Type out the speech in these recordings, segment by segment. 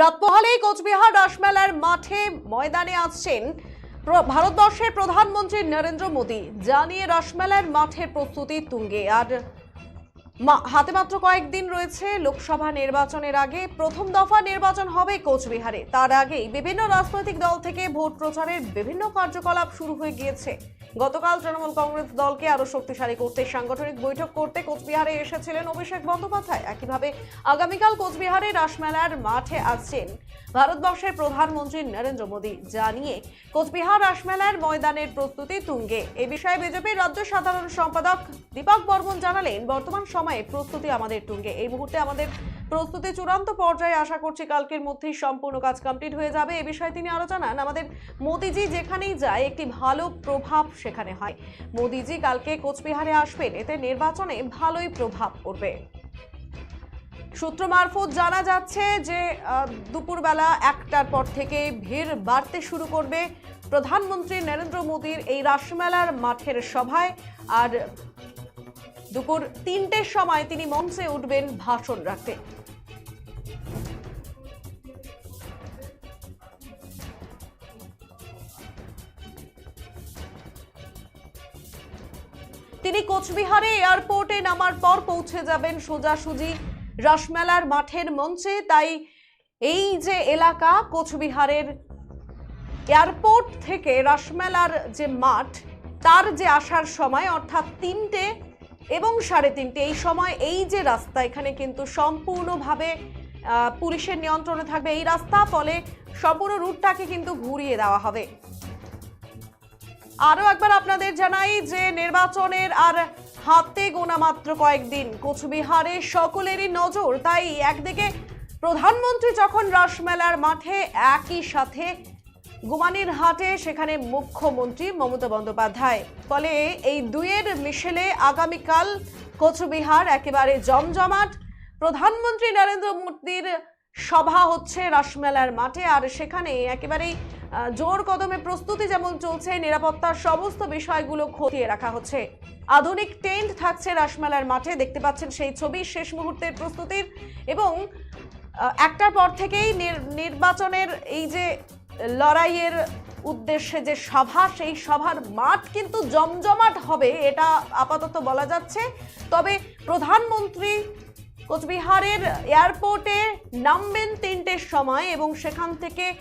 রাত পোহালেই কোচবিহার রাসমেলার মাঠে ময়দানে আসছেন ভারতবর্ষের প্রধানমন্ত্রী নরেন্দ্র মোদী। জানিয়ে রাসমেলার মাঠের প্রস্তুতি তুঙ্গে। আর হাতে মাত্র কয়েকদিন রয়েছে লোকসভা নির্বাচনের আগে। প্রথম দফা নির্বাচন হবে কোচবিহারে। তার আগেই বিভিন্ন রাজনৈতিক দল থেকে ভোট প্রচারের বিভিন্ন কার্যকলাপ শুরু হয়ে গিয়েছে। গতকাল তৃণমূল কংগ্রেস দলকে আরও শক্তিশালী করতে, সাংগঠনিক বৈঠক করতে কোচবিহারে এসেছিলেন অভিষেক বন্দ্যোপাধ্যায়। একইভাবে আগামীকাল কোচবিহারে রাসমেলার মাঠে আসছেন ভারতবর্ষের প্রধানমন্ত্রী নরেন্দ্র মোদী জানিয়ে, কোচবিহার রাসমেলার ময়দানের প্রস্তুতি তুঙ্গে। এ বিষয়ে বিজেপির রাজ্য সাধারণ সম্পাদক দীপক বর্মন জানালেন, বর্তমান সময়ে প্রস্তুতি আমাদের তুঙ্গে। এই মুহূর্তে আমাদের প্রস্তুতি চূড়ান্ত পর্যায়ে আশা করছি কালকের মধ্যেই সম্পূর্ণ কাজ কমপ্লিট হয়ে যাবে। এ বিষয়ে তিনি আরও জানান, আমাদের মোদিজি যেখানেই যায়, একটি ভালো প্রভাব সেখানে হয়। মোদিজি কালকে কোচবিহারে আসবেন, এতে নির্বাচনে ভালোই প্রভাব পড়বে। সূত্র মারফত জানা যাচ্ছে যে দুপুরবেলা একটার পর থেকে ভিড় বাড়তে শুরু করবে প্রধানমন্ত্রী নরেন্দ্র মোদীর এই রাসমেলার মাঠের সভায়। আর দুপুর তিনটের সময় তিনি মঞ্চে উঠবেন ভাষণ রাখতে। তিনি কোচবিহারে এয়ারপোর্টে নামার পর পৌঁছে যাবেন সোজাসুজি। রাসমেলার মাঠের মঞ্চে, তাই এই যে এলাকা, কোচবিহারের এয়ারপোর্ট থেকে রসমেলার যে মাঠ, তার যে আসার সময়, অর্থাৎ তিনটে এবং সাড়ে তিনটে, এই সময় এই যে রাস্তা, এখানে কিন্তু সম্পূর্ণভাবে পুলিশের নিয়ন্ত্রণে থাকবে। এই রাস্তা ফলে সম্পূর্ণ রুটটাকে কিন্তু ঘুরিয়ে দেওয়া হবে। আরও একবার আপনাদের জানাই যে নির্বাচনের আর হাতে গোনা মাত্র কয়েকদিন। কোচবিহারে সকলেরই নজর, তাই একদিকে প্রধানমন্ত্রী যখন রাসমেলার মাঠে, একই সাথে গুমানির হাটে, সেখানে মুখ্যমন্ত্রী মমতা বন্দ্যোপাধ্যায়। ফলে এই দুয়ের মিশেলে আগামীকাল কোচবিহার একেবারে জমজমাট। প্রধানমন্ত্রী নরেন্দ্র মোদীর সভা হচ্ছে রাসমেলার মাঠে, আর সেখানে একেবারেই জোর কদমে প্রস্তুতি যেমন চলছে, নিরাপত্তার সমস্ত বিষয়গুলো খতিয়ে রাখা হচ্ছে। আধুনিক টেন্ট থাকছে রাসমেলার মাঠে, দেখতে পাচ্ছেন সেই ছবি, শেষ মুহূর্তের প্রস্তুতির। এবং একটার পর থেকেই নির- নির্বাচনের এই যে লড়াইয়ের উদ্দেশ্যে যে সভা, সেই সভার মাঠ কিন্তু জমজমাট হবে, এটা আপাতত বলা যাচ্ছে। তবে প্রধানমন্ত্রী কোচবিহারের এয়ারপোর্টে নামবেন তিনটের সময় এবং সেখান থেকে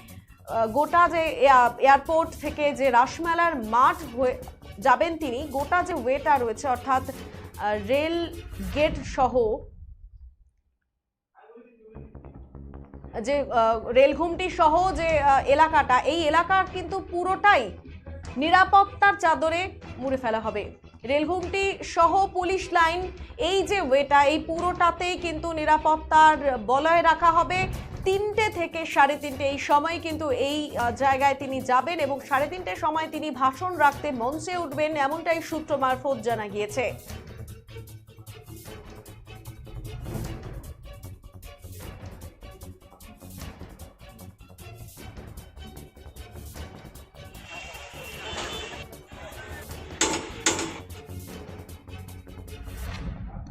গোটা যে এয়া- এয়ারপোর্ট থেকে যে রাসমেলার মাঠ হয়ে যাবেন তিনি, গোটা যে ওয়েটা রয়েছে, অর্থাৎ রেল গেট সহ, যে রেলঘুমটি সহ যে এলাকাটা, এই এলাকার কিন্তু পুরোটাই নিরাপত্তার চাদরে মুড়ে ফেলা হবে। রেলঘুমটি সহ পুলিশ লাইন, এই যে ওয়েটা, এই পুরোটাতেই কিন্তু নিরাপত্তার বলয় রাখা হবে। তিনটে থেকে সাড়ে তিনটে। এই সময় কিন্তু এই জায়গায় তিনি যাবেন এবং সাড়ে তিনটের সময় তিনি ভাষণ রাখতে মঞ্চে উঠবেন, এমনটাই সূত্র মারফত জানা গিয়েছে।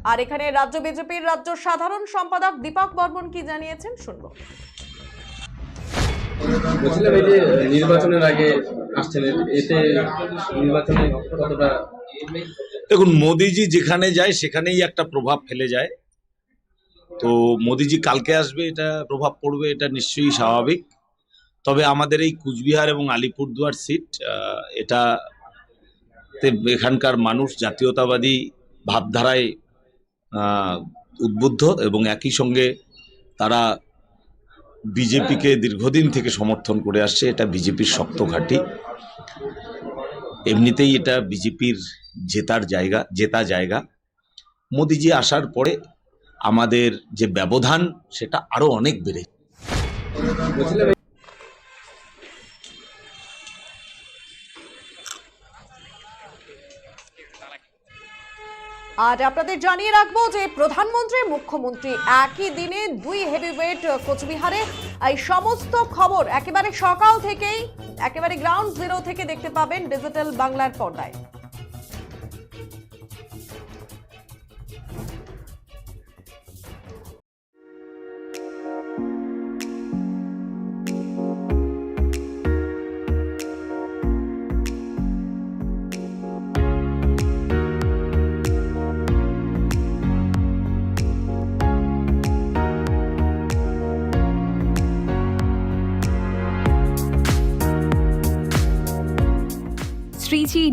আর এখানে রাজ্য বিজেপির রাজ্য সাধারণ সম্পাদক দীপক বর্মন কি জানিয়েছেন শুনব। বলছিলাম এই যে নির্বাচনের আগে আসছেন এতে নির্বাচনে কতটা দেখুন মোদিজি যেখানে যায় সেখানেই একটা প্রভাব ফেলে যায়। তো মোদিজি কালকে আসবে এটা প্রভাব পড়বে এটা নিশ্চয়ই স্বাভাবিক। তবে আমাদের এই কুচবিহার এবং আলিপুরদুয়ার সিট এটা এখানকার মানুষ জাতীয়তাবাদী ভাবধারায় উদ্বুদ্ধ এবং একই সঙ্গে তারা বিজেপিকে দীর্ঘদিন থেকে সমর্থন করে আসছে, এটা বিজেপির শক্ত ঘাঁটি। এমনিতেই এটা বিজেপির জেতার জায়গা, জেতা জায়গা। মোদিজি আসার পরে আমাদের যে ব্যবধান, সেটা আরও অনেক বেড়ে আর আপনাদের জানিয়ে রাখব যে প্রধানমন্ত্রী, মুখ্যমন্ত্রী একই দিনে দুই হেভিওয়েট কোচবিহারে এই সমস্ত খবর একেবারে সকাল থেকেই, একেবারে গ্রাউন্ড জিরো থেকে দেখতে পাবেন ডিজিটাল বাংলার পর্দায়।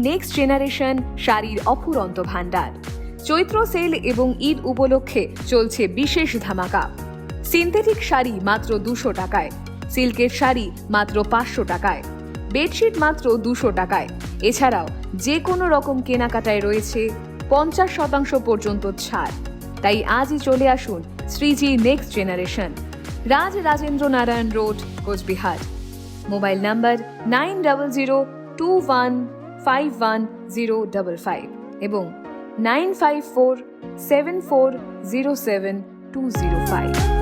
নেক্সট জেনারেশন শাড়ির অফুরন্ত ভাণ্ডার। চৈত্র সেল এবং ঈদ উপলক্ষে চলছে বিশেষ ধামাকা। সিনথেটিক শাড়ি মাত্র দুশো টাকায়। সিল্কের শাড়ি মাত্র পাঁচশো টাকায়। বেডশিট মাত্র দুশো টাকায়। এছাড়াও যে কোনো রকম কেনাকাটায় রয়েছে পঞ্চাশ শতাংশ পর্যন্ত ছাড়। তাই আজই চলে আসুন Shreeji next generation Raj Rajendra Narayan road, Coochbehar. Mobile number nine double zero two one five one zero double five এবং nine five four seven four zero seven two zero five